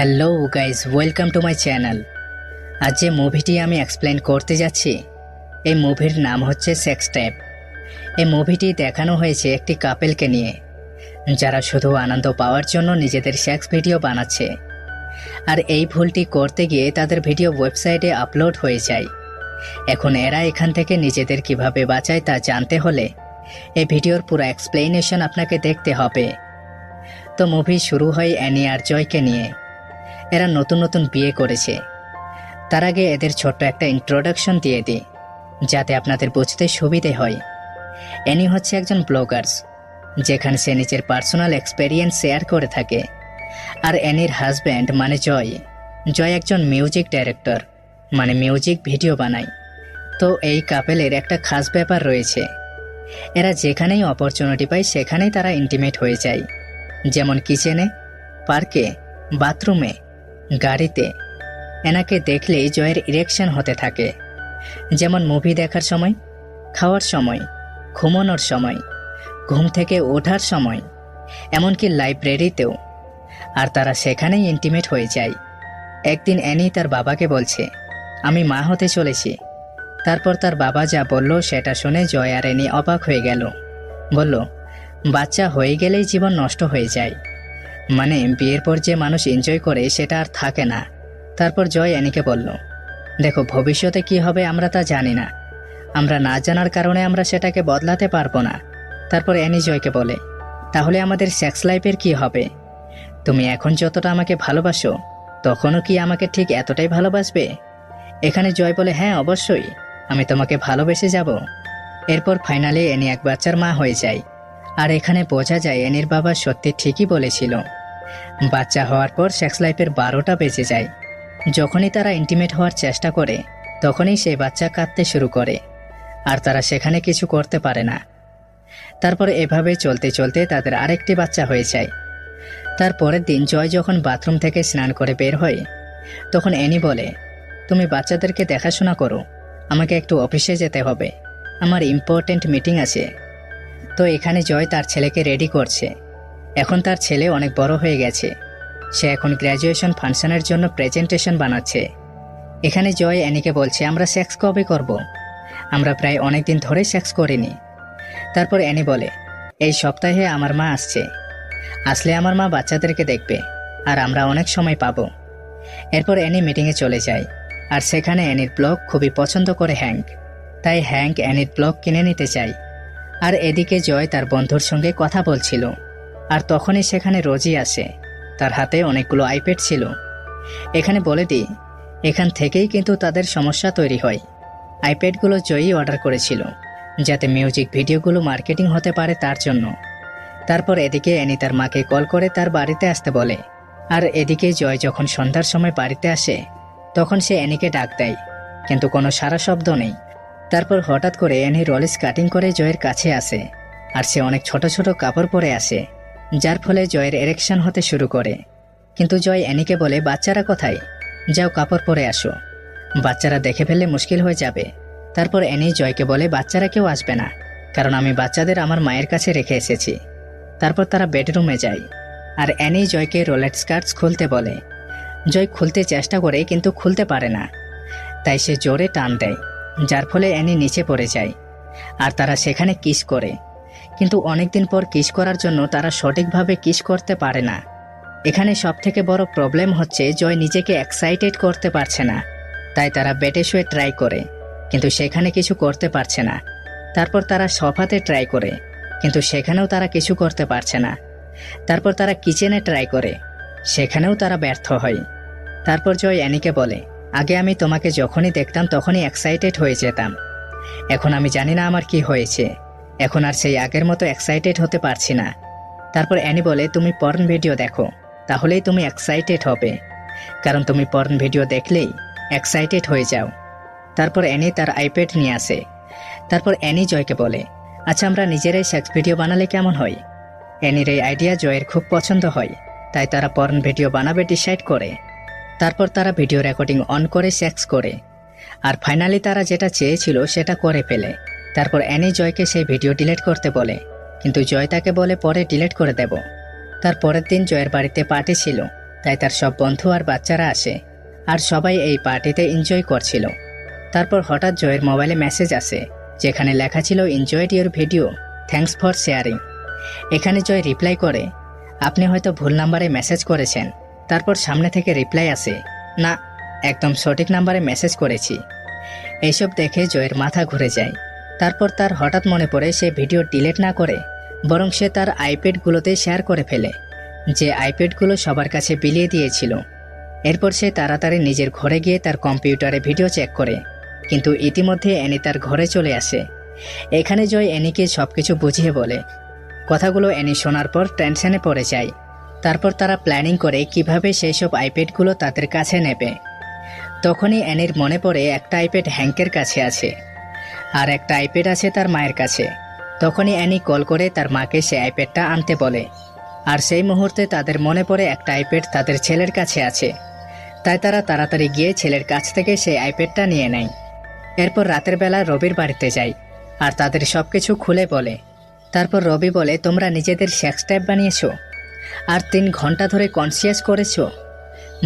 Hello guys welcome to my channel আজ যে মুভিটি আমি এক্সপ্লেন করতে যাচ্ছি, এই মুভির নাম হচ্ছে সেক্স ট্যাপ এই মুভিটি দেখানো হয়েছে একটি কাপেলকে নিয়ে, যারা শুধু আনন্দ পাওয়ার জন্য নিজেদের সেক্স ভিডিও বানাচ্ছে। আর এই ভুলটি করতে গিয়ে তাদের ভিডিও ওয়েবসাইটে আপলোড হয়ে যায়। এখন এরা এখান থেকে নিজেদের কীভাবে বাঁচায় তা জানতে হলে, এই ভিডিওর পুরো এক্সপ্লেনেশন আপনাকে দেখতে হবে। তো মুভি শুরু হয় অ্যানি আর জয়কে নিয়ে। এরা নতুন নতুন বিয়ে করেছে। তার আগে এদের ছোট্ট একটা ইন্ট্রোডাকশন দিয়ে দিই, যাতে আপনাদের বুঝতে সুবিধে হয়। এনি হচ্ছে একজন ব্লগার্স যেখানে সে নিজের পার্সোনাল এক্সপেরিয়েন্স শেয়ার করে থাকে। আর অ্যানির হাজব্যান্ড মানে জয়। জয় একজন মিউজিক ডাইরেক্টর মানে মিউজিক ভিডিও বানায়। তো এই কাপেলের একটা খাস ব্যাপার রয়েছে। এরা যেখানেই অপরচুনিটি পায়, সেখানেই তারা ইন্টিমেট হয়ে যায়। যেমন কিচেনে পার্কে বাথরুমে গাড়িতে। এনাকে দেখলেই জয়ের ইরেকশন হতে থাকে। যেমন মুভি দেখার সময়, খাওয়ার সময়, ঘুমানোর সময়, ঘুম থেকে ওঠার সময়, এমনকি লাইব্রেরিতেও আর তারা সেখানেই ইন্টিমেট হয়ে যায়। একদিন অ্যানি তার বাবাকে বলছে, আমি মা হতে চলেছি। তারপর তার বাবা যা বলল সেটা শুনে জয় আর অ্যানি অবাক হয়ে গেল। বলল, বাচ্চা হয়ে গেলেই জীবন নষ্ট হয়ে যায়। মানে বিয়ের পর যে মানুষ এনজয় করে সেটা আর থাকে না। তারপর জয় অ্যানিকে বলল, দেখো, ভবিষ্যতে কি হবে আমরা তা জানি না। আমরা না জানার কারণে আমরা সেটাকে বদলাতে পারব না। তারপর অ্যানি জয়কে বলে, তাহলে আমাদের সেক্স লাইফের কি হবে? তুমি এখন যতটা আমাকে ভালোবাসো, তখনও কি আমাকে ঠিক এতটাই ভালোবাসবে? এখানে জয় বলে হ্যাঁ অবশ্যই, আমি তোমাকে ভালোবেসে যাব। এরপর ফাইনালি এনি এক বাচ্চার মা হয়ে যায়। আর এখানে বোঝা যায় এনির বাবা সত্যি ঠিকই বলেছিল। বাচ্চা হওয়ার পর সেক্স লাইফের বারোটা বেজে যায়। যখনই তারা ইন্টিমেট হওয়ার চেষ্টা করে, তখনই সেই বাচ্চা কাঁদতে শুরু করে, আর তারা সেখানে কিছু করতে পারে না। তারপর এভাবে চলতে চলতে তাদের আরেকটি বাচ্চা হয়ে যায়। তার পরের দিন জয় যখন বাথরুম থেকে স্নান করে বের হয়, তখন অ্যানি বলে, তুমি বাচ্চাদেরকে দেখাশোনা করো, আমাকে একটু অফিসে যেতে হবে। আমার ইম্পর্ট্যান্ট মিটিং আছে। তো এখানে জয় তার ছেলেকে রেডি করছে। এখন তার ছেলে অনেক বড় হয়ে গেছে। সে এখন গ্র্যাজুয়েশন ফাংশনের জন্য প্রেজেন্টেশন বানাচ্ছে। এখানে জয় অ্যানিকে বলছে, আমরা সেক্স কবে করব। আমরা প্রায় অনেক দিন ধরে সেক্স করিনি। তারপর অ্যানি বলে, এই সপ্তাহে আমার মা আসছে। আসলে আমার মা বাচ্চাদেরকে দেখবে, আর আমরা অনেক সময় পাবো। এরপর অ্যানি মিটিংয়ে চলে যায়, আর সেখানে অ্যানির ব্লগ খুবই পছন্দ করে হ্যাঙ্ক। তাই হ্যাঙ্ক অ্যানির ব্লগ কিনে নিতে চায়। আর এদিকে জয় তার বন্ধুর সঙ্গে কথা বলছিল। আর তখনই সেখানে রোজি আসে। তার হাতে অনেকগুলো আইপ্যাড ছিল। এখানে বলে দিই, এখান থেকেই কিন্তু তাদের সমস্যা তৈরি হয়। আইপ্যাডগুলো জয়ই অর্ডার করেছিল, যাতে মিউজিক ভিডিওগুলো মার্কেটিং হতে পারে তার জন্য। তারপর এদিকে অ্যানি তার মাকে কল করে তার বাড়িতে আসতে বলে। আর এদিকে জয় যখন সন্ধ্যার সময় বাড়িতে আসে, তখন সে অ্যানিকে ডাক দেয়, কিন্তু কোনো সারা শব্দ নেই। তারপর হঠাৎ করে অ্যানি রলিস কাটিং করে জয়ের কাছে আসে, আর সে অনেক ছোট ছোট কাপড় পরে আসে। যার ফলে জয়ের এরেকশন হতে শুরু করে। কিন্তু জয় অ্যানিকে বলে, বাচ্চারা কোথায়? যাও কাপড় পরে আসো। বাচ্চারা দেখে ফেললে মুশকিল হয়ে যাবে। তারপর অ্যানি জয়কে বলে, বাচ্চারা কেউ আসবে না, কারণ আমি বাচ্চাদের আমার মায়ের কাছে রেখে এসেছি। তারপর তারা বেডরুমে যায়। আর অ্যানি জয়কে রোলেট স্কার্টস খুলতে বলে। জয় খুলতে চেষ্টা করে, কিন্তু খুলতে পারে না। তাই সে জোরে টান দেয়, যার ফলে অ্যানি নিচে পড়ে যায়। আর তারা সেখানে কিস করে। কিন্তু অনেকদিন পর কিস করার জন্য তারা সঠিকভাবে কিস করতে পারে না। এখানে সবথেকে বড় প্রবলেম হচ্ছে জয় নিজেকে এক্সাইটেড করতে পারছে না। তাই তারা বেটে শুয়ে ট্রাই করে, কিন্তু সেখানে কিছু করতে পারছে না। তারপর তারা সফাতে ট্রাই করে, কিন্তু সেখানেও তারা কিছু করতে পারছে না। তারপর তারা কিচেনে ট্রাই করে, সেখানেও তারা ব্যর্থ হয়। তারপর জয় অ্যানিকে বলে, আগে আমি তোমাকে যখনই দেখতাম তখনই এক্সাইটেড হয়ে যেতাম। এখন আমি জানি না আমার কি হয়েছে। এখন আর সেই আগের মতো এক্সাইটেড হতে পারছি না। তারপর অ্যানি বলে, তুমি পর্ন ভিডিও দেখো, তাহলেই তুমি এক্সাইটেড হবে। কারণ তুমি পর্ন ভিডিও দেখলেই এক্সাইটেড হয়ে যাও। তারপর অ্যানি তার আইপ্যাড নিয়ে আসে। তারপর অ্যানি জয়কে বলে আচ্ছা আমরা নিজেরাই সেক্স ভিডিও বানালে কেমন হয়? অ্যানির এই আইডিয়া জয়ের খুব পছন্দ হয়, তাই তারা পর্ন ভিডিও বানাবে ডিসাইড করে। তারপর তারা ভিডিও রেকর্ডিং অন করে সেক্স করে। আর ফাইনালি তারা যেটা চেয়েছিল সেটা করে ফেলে। তারপর অ্যানি জয়কে সেই ভিডিও ডিলিট করতে বলে, কিন্তু জয় তাকে বলে পরে ডিলিট করে দেব। তার পরের দিন জয়ের বাড়িতে পার্টি ছিল, তাই তার সব বন্ধু আর বাচ্চারা আসে, আর সবাই এই পার্টিতে এনজয় করছিল। তারপর হঠাৎ জয়ের মোবাইলে মেসেজ আসে, যেখানে লেখা ছিল enjoyed your video thanks for sharing এখানে জয় রিপ্লাই করে, আপনি হয়তো ভুল নাম্বারে মেসেজ করেছেন। তারপর সামনে থেকে রিপ্লাই আসে, না, একদম সঠিক নাম্বারে মেসেজ করেছি। এইসব দেখে জয়ের মাথা ঘুরে যায়। তারপর তার হঠাৎ মনে পড়ে সে ভিডিও ডিলিট না করে, বরং সে তার আইপ্যাডগুলোতে শেয়ার করে ফেলে, যে আইপ্যাডগুলো সবার কাছে বিলিয়ে দিয়েছিল। এরপর সে তাড়াতাড়ি নিজের ঘরে গিয়ে তার কম্পিউটারে ভিডিও চেক করে, কিন্তু ইতিমধ্যে অ্যানি তার ঘরে চলে আসে। এখানে জয় অ্যানিকে সব কিছু বুঝিয়ে বলে, কথাগুলো অ্যানি শোনার পর টেনশনে পড়ে যায়। তারপর তারা প্ল্যানিং করে কীভাবে সেই সব আইপ্যাডগুলো তাদের কাছে নেবে। তখনই অ্যানির মনে পড়ে একটা আইপ্যাড হ্যাঙ্কের কাছে আছে। আর একটা আইপ্যাড আছে তার মায়ের কাছে। তখনই অ্যানি কল করে তার মাকে সে আইপ্যাডটা আনতে বলে। আর সেই মুহূর্তে তাদের মনে পড়ে একটা আইপ্যাড তাদের ছেলের কাছে আছে। তাই তারা তাড়াতাড়ি গিয়ে ছেলের কাছ থেকে সেই আইপ্যাডটা নিয়ে নেয়। এরপর রাতের বেলা রবির বাড়িতে যায় আর তাদের সব কিছু খুলে বলে। তারপর রবি বলে, তোমরা নিজেদের সেক্স টাইপ বানিয়েছো? আর তিন ঘণ্টা ধরে কনসিয়াস করেছ?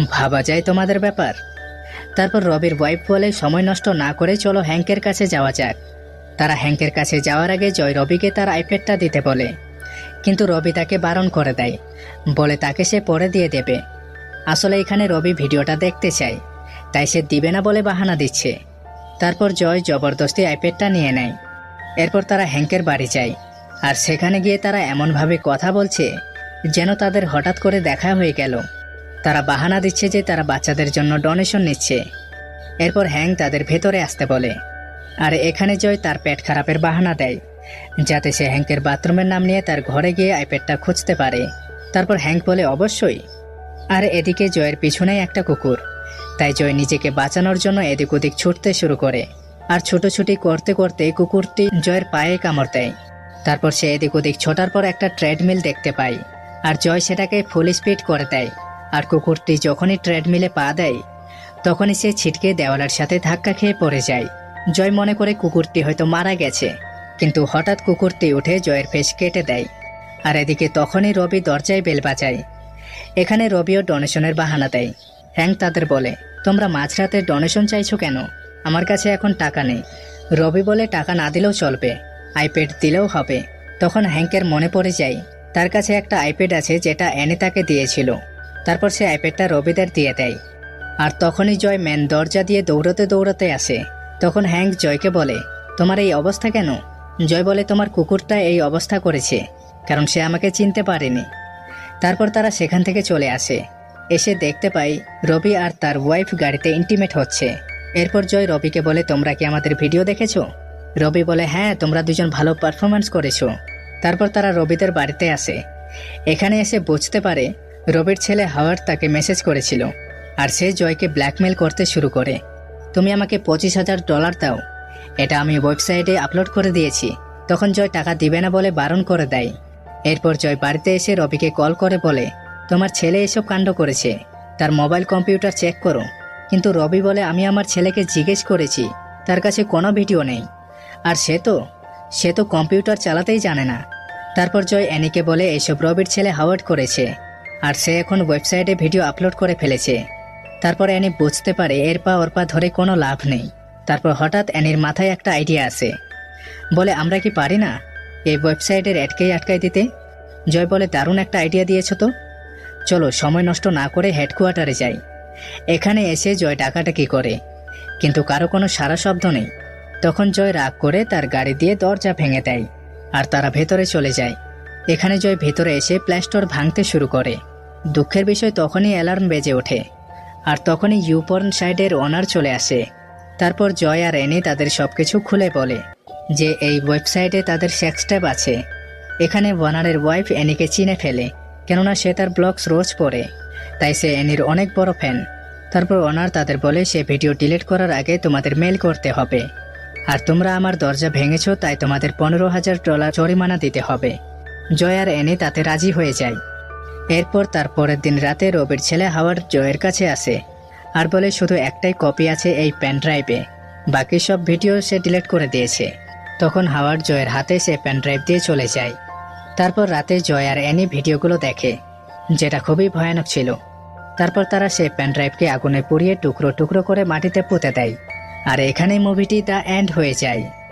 ভাবা যায় তোমাদের ব্যাপার? তারপর রবির ওয়াইফ বলে, সময় নষ্ট না করে চলো হ্যাঙ্কের কাছে যাওয়া যাক। তারা হ্যাঙ্কের কাছে যাওয়ার আগে জয় রবিকে তার আইপ্যাডটা দিতে বলে। কিন্তু রবি তাকে বারণ করে দেয়। বলে, তাকে সে পরে দিয়ে দেবে। আসলে এখানে রবি ভিডিওটা দেখতে চায়। তাই সে দিবে না বলে বাহানা দিচ্ছে। তারপর জয় জবরদস্তি আইপ্যাডটা নিয়ে নেয়। এরপর তারা হ্যাঙ্কের বাড়ি যায়। আর সেখানে গিয়ে তারা এমনভাবে কথা বলছে, যেন তাদের হঠাৎ করে দেখা হয়ে গেল। তারা বাহানা দিচ্ছে যে তারা বাচ্চাদের জন্য ডোনেশন নিচ্ছে। এরপর হ্যাং তাদের ভেতরে আসতে বলে। আর এখানে জয় তার পেট খারাপের বাহানা দেয়, যাতে সে হ্যাঙ্কের বাথরুমের নাম নিয়ে তার ঘরে গিয়ে আইপ্যাডটা খুঁজতে পারে। তারপর হ্যাঙ্ক বলে, অবশ্যই। আর এদিকে জয়ের পিছনেই একটা কুকুর। তাই জয় নিজেকে বাঁচানোর জন্য এদিক ওদিক ছুটতে শুরু করে। আর ছুটোছুটি করতে করতে কুকুরটি জয়ের পায়ে কামড় দেয়। তারপর সে এদিক ওদিক ছোটার পর একটা ট্রেডমিল দেখতে পায়। আর জয় সেটাকে ফুল স্পিড করে দেয়। আর কুকুরটি যখনই ট্রেডমিলে পা দেয়, তখনই সে ছিটকে দেওয়ালের সাথে ধাক্কা খেয়ে পড়ে যায়। জয় মনে করে কুকুরটি হয়তো মারা গেছে, কিন্তু হঠাৎ কুকুরটি উঠে জয়ের ফেস কেটে দেয়। আর এদিকে তখনই রবি দরজায় বেল বাজায়। এখানে রবিও ডোনেশনের বাহানা দেয়। হ্যাং তাদের বলে, তোমরা মাঝরাতে ডোনেশন চাইছো কেন? আমার কাছে এখন টাকা নেই। রবি বলে, টাকা না দিলেও চলবে, আইপ্যাড দিলেও হবে। তখন হ্যাঙ্কের মনে পড়ে যায়, তার কাছে একটা আইপ্যাড আছে যেটা এনে তাকে দিয়েছিল। তারপর সে আইপ্যাডটা রবিদের দিয়ে দেয়। আর তখনই জয় ম্যান দরজা দিয়ে দৌড়তে দৌড়তে আসে। তখন হ্যাঙ্ক জয়কে বলে, তোমার এই অবস্থা কেন? জয় বলে, তোমার কুকুরটা এই অবস্থা করেছে, কারণ সে আমাকে চিনতে পারেনি। তারপর তারা সেখান থেকে চলে আসে। এসে দেখতে পাই, রবি আর তার ওয়াইফ গাড়িতে ইন্টিমেট হচ্ছে। এরপর জয় রবিকে বলে, তোমরা কি আমাদের ভিডিও দেখেছ? রবি বলে হ্যাঁ তোমরা দুজন ভালো পারফরমেন্স করেছ। তারপর তারা রবিদের বাড়িতে আসে। এখানে এসে বুঝতে পারে রবির ছেলে হাওয়ার্ড তাকে মেসেজ করেছিল, আর সে জয়কে ব্ল্যাকমেল করতে শুরু করে। তুমি আমাকে পঁচিশ হাজার ডলার দাও। এটা আমি ওয়েবসাইটে আপলোড করে দিয়েছি। তখন জয় টাকা দিবে না বলে বারণ করে দেয়। এরপর জয় বাড়িতে এসে রবিকে কল করে বলে, তোমার ছেলে এসব কাণ্ড করেছে। তার মোবাইল কম্পিউটার চেক করো। কিন্তু রবি বলে, আমি আমার ছেলেকে জিজ্ঞেস করেছি, তার কাছে কোনো ভিডিও নেই। আর সে তো সে তো কম্পিউটার চালাতেই জানে না। তারপর জয় অ্যানিকে বলে, এসব রবির ছেলে হাওয়ার্ড করেছে। আর সে এখন ওয়েবসাইটে ভিডিও আপলোড করে ফেলেছে। তারপর অ্যানি বুঝতে পারে এর পা ওর পা ধরে কোনো লাভ নেই। তারপর হঠাৎ অ্যানির মাথায় একটা আইডিয়া আসে। বলে, আমরা কি পারি না এই ওয়েবসাইটের অ্যাডকেই আটকাই দিতে? জয় বলে, দারুণ একটা আইডিয়া দিয়েছ তো। চলো, সময় নষ্ট না করে হেডকোয়ার্টারে যাই। এখানে এসে জয় ডাকাটাকি করে। কিন্তু কারও কোনো সারা শব্দ নেই। তখন জয় রাগ করে তার গাড়ি দিয়ে দরজা ভেঙে দেয় আর তারা ভেতরে চলে যায়। এখানে জয় ভেতরে এসে প্ল্যাস্টোর ভাঙতে শুরু করে। দুঃখের বিষয় তখনই অ্যালার্ম বেজে ওঠে, আর তখনই ইউপর্ন সাইডের ওনার চলে আসে। তারপর জয় আর এনি তাদের সবকিছু খুলে বলে যে এই ওয়েবসাইটে তাদের সেক্স ট্যাব আছে। এখানে ওয়ানারের ওয়াইফ এনিকে চিনে ফেলে, কেননা সে তার ব্লগস রোজ পড়ে। তাই সে এনির অনেক বড় ফ্যান তারপর ওনার তাদের বলে, সে ভিডিও ডিলিট করার আগে তোমাদের মেল করতে হবে। আর তোমরা আমার দরজা ভেঙেছো, তাই তোমাদের পনেরো হাজার ডলার জরিমানা দিতে হবে। জয় আর এনি তাতে রাজি হয়ে যায়। এরপর তার পরের দিন রাতে রবির ছেলে হাওয়ার জয়ের কাছে আসে। আর বলে, শুধু একটাই কপি আছে এই পেন ড্রাইভে। বাকি সব ভিডিও সে ডিলিট করে দিয়েছে। তখন হাওয়ার জয়ের হাতে সে পেন ড্রাইভ দিয়ে চলে যায়। তারপর রাতে জয় আর অ্যানি ভিডিওগুলো দেখে, যেটা খুবই ভয়ানক ছিল। তারপর তারা সেই প্যানড্রাইভকে আগুনে পুড়িয়ে টুকরো টুকরো করে মাটিতে পুঁতে দেয়। আর এখানেই মুভিটি দ্য এন্ড হয়ে যায়।